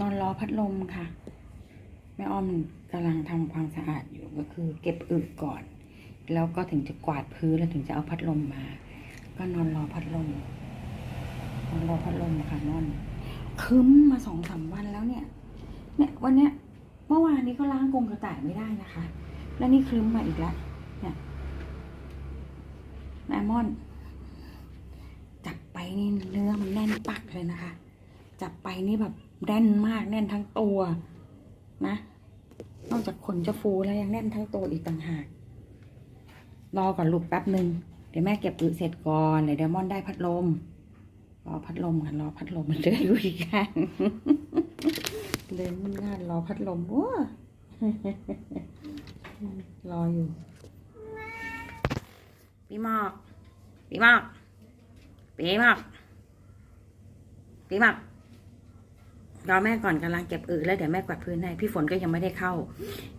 นอนรอพัดลมค่ะ แม่อ้อมกำลังทำความสะอาดอยู่ก็คือ เก็บอึก่อน แล้วก็ถึงจะกวาดพื้นแล้วถึงจะเอาพัดลมมา ก็นอนรอพัดลมนอนรอพัดลมค่ะนอนคึ้มมาสองสามวันแล้วเนี่ย เนี่ยวันเนี้ยเมื่อวานนี้ก็ล้างกรงกระต่ายไม่ได้นะคะ แล้วนี่คลึ้มมาอีกแล้วเนี่ยแมมอน จับไปนี่เนื้อมันแน่นปักเลยนะคะ จับไปนี่แบบ แน่นมากแน่นทั้งตัวนะ นอกจากขนจะฟูแล้วยังแน่นทั้งตัวอีกต่างหาก รอก่อนลูกแป๊บหนึ่งเดี๋ยวแม่เก็บอึเสร็จก่อนเดี๋ยวเดมอนได้พัดลม รอพัดลมกันรอพัดลมมันเดือยอยู่อีกข้างเดินงานรอพัดลมว้ารออยู่ปีหมอกปีหมอกปีหมอกปีหมอก รอแม่ก่อนกำลังเก็บอึแล้วเดี๋ยวแม่กวาดพื้นให้พี่ฝนก็ยังไม่ได้เข้า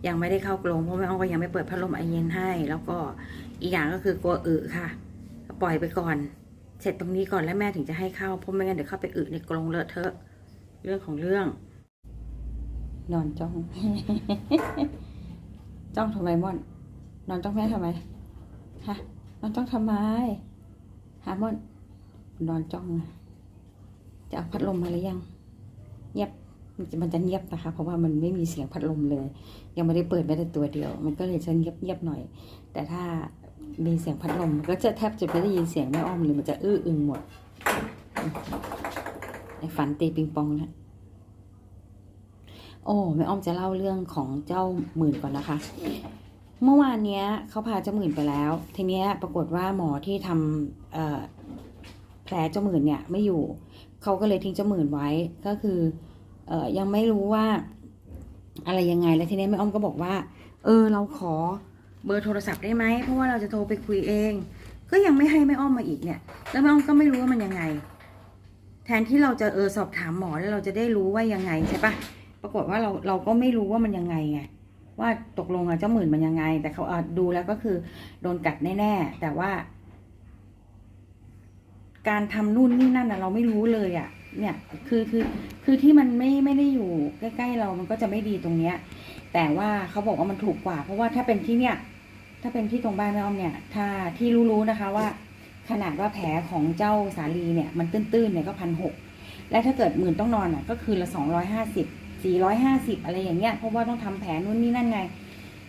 ยังไม่ได้เข้ากรงเพราะแม่อ้อก็ยังไม่เปิดพัดลมไอเย็นให้ แล้วก็อีกอย่างก็คือกลัวอึค่ะ ปล่อยไปก่อน เสร็จตรงนี้ก่อนแล้วแม่ถึงจะให้เข้าเพราะไม่งั้นเดี๋ยวเข้าไปอึในกรงเลอะเทอะเรื่องของเรื่อง นอนจ้อง จ้องทำไมม่อน นอนจ้องแม่ทำไมฮะนอนจ้องทำไมฮะม่อนนอนจ้องจะเอาพัดลมมาหรือยัง มันจะเงียบนะคะ เพราะว่ามันไม่มีเสียงพัดลมเลย ยังไม่ได้เปิดแม้แต่ตัวเดียว มันก็เลยจะเงียบเงียบๆหน่อย แต่ถ้ามีเสียงพัดลมมก็จะแทบจะไม่ได้ยินเสียงแม่อ้อมเลยมันจะอื้ออึงหมดไอ้ฝันตีปิงปองนะโอ้แม่อ้อมจะเล่าเรื่องของเจ้าหมื่นก่อนนะคะ เมื่อวานเนี้ยเขาพาเจ้าหมื่นไปแล้ว ทีเนี้ยปรากฏว่าหมอที่ทำแผลเจ้าหมื่นเนี่ยไม่อยู่เขาก็เลยทิ้งเจ้าหมื่นไว้ก็คือ ยังไม่รู้ว่า อะไรยังไงแล้วทีนี้แม่อ้อมก็บอกว่า เออเราขอเบอร์โทรศัพท์ได้ไหมเพราะว่าเราจะโทรไปคุยเอง ก็ยังไม่ให้แม่อ้อมมาอีกเนี่ย แล้วแม่อ้อมก็ไม่รู้ว่ามันยังไง แทนที่เราจะเออสอบถามหมอแล้วเราจะได้รู้ว่ายังไงใช่ปะปรากฏว่าเราเราก็ไม่รู้ว่ามันยังไงไงว่าตกลงอะเจ้าหมื่นมันยังไง แต่เขาดูแล้วก็คือโดนกัดแน่ๆแต่ว่า การทำนู่นนี่นั่นอะเราไม่รู้เลยอะ เนี่ยคือคือคือที่มันไม่ไม่ได้อยู่ใกล้ๆเรามันก็จะไม่ดีตรงเนี้ย แต่ว่าเขาบอกว่ามันถูกกว่า เพราะว่าถ้าเป็นที่เนี่ย ถ้าเป็นที่ตรงบ้านแม่อ้อมเนี่ย ถ้าที่รู้ๆนะคะว่า ขนาดว่าแผลของเจ้าสาลีเนี่ย มันตื้นๆเนี่ยก็พันหกและถ้าเกิดหมื่นต้องนอนอะ ก็คือละสองร้อยห้าสิบสี่ร้อยห้าสิบอะไรอย่างเงี้ยเพราะว่าต้องทำแผลนู่นนี่นั่นไง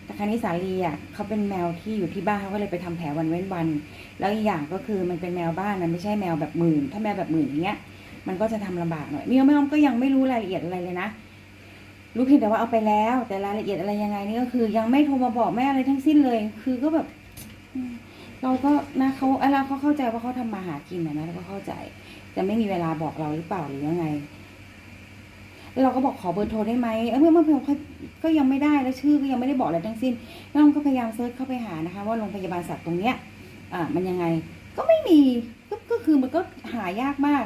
แต่ครั้นี้สาลีอะเขาเป็นแมวที่อยู่ที่บ้านเขาก็เลยไปทำแผลวันเว้นวัน แล้วอีกอย่างก็คือมันเป็นแมวบ้านมันไม่ใช่แมวแบบหมื่น ถ้าแมวแบบหมื่นอย่างเงี้ย มันก็จะทำลำบากหน่อยนี่แม่อ้อมก็ยังไม่รู้รายละเอียดอะไรเลยนะรู้เพียงแต่ว่าเอาไปแล้ว แต่รายละเอียดอะไรยังไงนี่ก็คือ ยังไม่โทรมาบอกแม่อะไรทั้งสิ้นเลย คือก็แบบ เราก็นะเขาอะไรเขาเข้าใจว่าเขาทำมาหากินนะนะเราก็เข้าใจ แต่ไม่มีเวลาบอกเราหรือเปล่าหรือยังไง เราก็บอกขอเบอร์โทรได้ไหมเออเมื่อเมื่อเพิ่งเขาก็ยังไม่ได้แล้วชื่อก็ยังไม่ได้บอกอะไรทั้งสิ้นน้องก็พยายามเซิร์ชเข้าไปหานะคะ ว่าโรงพยาบาลสัตว์ตรงเนี้ย อ่า มันยังไง ก็ไม่มีก็คือมันก็หายากมาก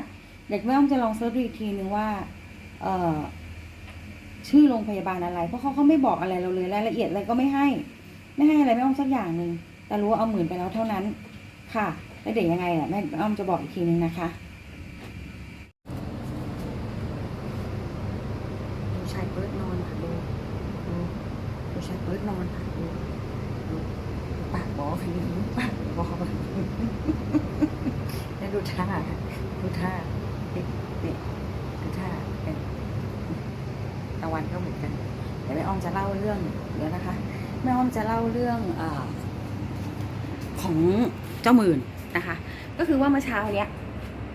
เด็กแม่อ้อมจะลองเซิร์ชดูอีกทีนึงว่าเอ่อชื่อโรงพยาบาลอะไร เพราะเขาเขาไม่บอกอะไรเราเลยรายละเอียดอะไรก็ไม่ให้ ไม่ให้อะไรแม่อ้อมสักอย่างหนึ่งแต่รู้ว่าเอาหมื่นไปแล้วเท่านั้น ค่ะแล้วเด็กยังไงอะแม่อ้อมจะบอกอีกทีนึงนะคะดูชายเปิดนอนค่ะดูดูดูชายเปิดนอนค่ะดูดูปากบอค่ะดูปากบอกแล้วดูท่าดูท่า นี่นี่ดูท่าเป็นตะวันก็เหมือนกันเดี๋ยวแม่อ้อมจะเล่าเรื่องเดี๋ยวนะคะแม่อ้อมจะเล่าเรื่องอของเจ้าหมื่นนะคะ ก็คือว่าเมื่อเช้าเนี้ย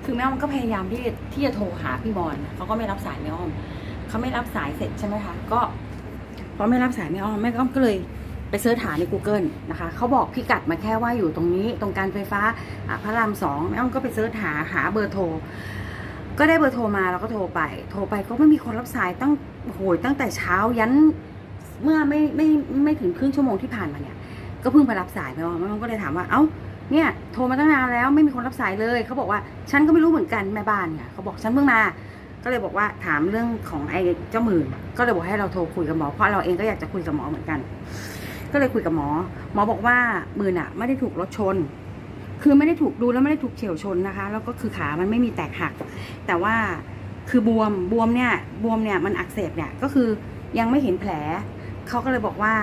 คือแม่อ้อมก็พยายามที่ที่จะโทรหาพี่บอลเขาก็ไม่รับสายแม่อ้อมเขาไม่รับสายเสร็จใช่ไหมคะก็พอไม่รับสายแม่อ้อมแม่อ้อมก็เลยไปเสิร์ชหาใน Google นะคะเขาบอกพิกัดมาแค่ว่าอยู่ตรงนี้ตรงการไฟฟ้าพระรามสองแม่อ้อมก็ไปเสิร์ชหาหาเบอร์โทร ก็ได้เบอร์โทรมาแล้วก็โทรไป โทรไปก็ไม่มีคนรับสายตั้งโหยตั้งแต่เช้ายันเมื่อไม่ไม่ไม่ถึงครึ่งชั่วโมงที่ผ่านมาเนี่ย ก็เพิ่งมารับสายแม่อ้อมแม่ก็เลยถามว่าเอ้าเนี่ยโทรมาตั้งนานแล้วไม่มีคนรับสายเลยเขาบอกว่าฉันก็ไม่รู้เหมือนกันแม่บ้านเนี่ยเขาบอกฉันเพิ่งมา ก็เลยบอกว่าถามเรื่องของไอ้เจ้าหมื่นก็เลยบอกให้เราโทรคุยกับหมอเพราะเราเองก็อยากจะคุยกับหมอเหมือนกัน ก็เลยคุยกับหมอ หมอบอกว่าหมื่นอะไม่ได้ถูกรถชน คือไม่ได้ถูกดูแล้วไม่ได้ถูกเฉียวชนนะคะ แล้วก็คือขามันไม่มีแตกหัก แต่ว่าคือบวมบวมเนี่ยบวมเนี่ยมันอักเสบเนี่ยก็คือยังไม่เห็นแผลเขาก็เลยบอกว่า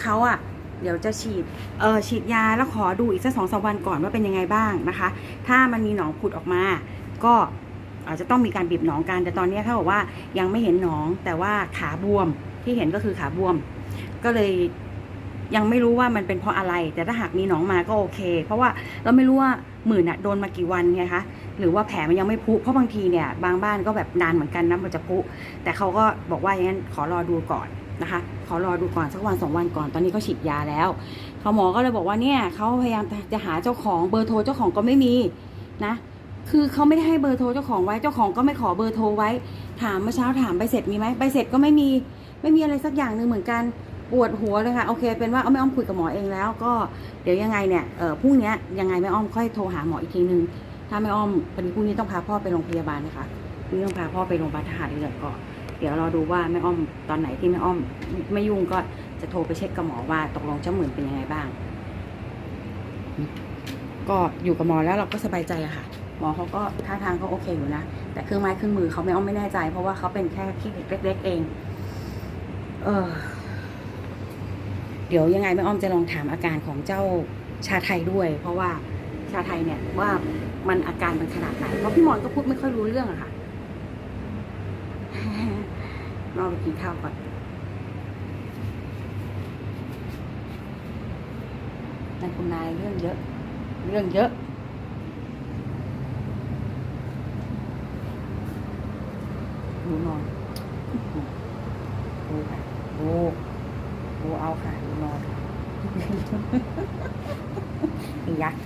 เขาอะเดี๋ยวจะฉีดเออฉีดยาแล้วขอดูอีกสักสองสามวันก่อนว่าเป็นยังไงบ้างนะคะ ถ้ามันมีหนองผุดออกมา ก็อาจจะต้องมีการบีบหนองกันแต่ตอนนี้เขาบอกว่ายังไม่เห็นหนองแต่ว่าขาบวมที่เห็นก็คือขาบวม ก็เลย ยังไม่รู้ว่ามันเป็นเพราะอะไร แต่ถ้าหากมีหนองมาก็โอเค เพราะว่าเราไม่รู้ว่าหมื่นอะโดนมากี่วันไงคะหรือว่าแผลมันยังไม่พุเพราะบางทีเนี่ยบางบ้านก็แบบนานเหมือนกันนะมันจะพุแต่เขาก็บอกว่าอย่างนั้นขอรอดูก่อนนะคะขอรอดูก่อนสักวันสองวันก่อนตอนนี้เขาฉีดยาแล้วเขาหมอก็เลยบอกว่าเนี่ยเขาพยายามจะหาเจ้าของเบอร์โทรเจ้าของก็ไม่มีนะคือเขาไม่ได้ให้เบอร์โทรเจ้าของไว้เจ้าของก็ไม่ขอเบอร์โทรไว้ ถามเมื่อเช้าถามใบเสร็จมีไหมใบเสร็จก็ไม่มีไม่มีอะไรสักอย่างหนึ่งเหมือนกัน ปวดหัวเลยค่ะ โอเค เป็นว่าเอาไม่อ้อมคุยกับหมอเองแล้ว ก็เดี๋ยวยังไงเนี่ยเออพรุ่งนี้ยังไงแม่อ้อมค่อยโทรหาหมออีกทีนึง ถ้าแม่อ้อมพอดีพรุ่งนี้ต้องพาพ่อไปโรงพยาบาลนะคะพรุ่งนี้ต้องพาพ่อไปโรงพยาบาลทหารเรือก่อนเดี๋ยวรอดูว่าแม่อ้อมตอนไหนที่แม่อ้อมไม่ยุ่งก็จะโทรไปเช็คกับหมอว่าตกลงเจ้าหมื่นเป็นยังไงบ้าง ก็อยู่กับหมอแล้วเราก็สบายใจอะค่ะ หมอเขาก็ท่าทางเขาโอเคอยู่นะ แต่เครื่องไม้เครื่องมือเขาไม่อ้อมไม่แน่ใจ เพราะว่าเขาเป็นแค่ขี้เล็กๆเอง เออ เดี๋ยวยังไงแม่อ้อมจะลองถามอาการของเจ้าชาไทยด้วย เพราะว่าชาไทยเนี่ยว่ามันอาการมันขนาดไหน เพราะพี่มอนก็พูดไม่ค่อยรู้เรื่องอะค่ะรอไปกินข้าวก่อนนั่นคุณนายเรื่องเยอะ เรื่องเยอะ ดูนอนดูค่ะดูดู เอาค่ะนอนอียักษ์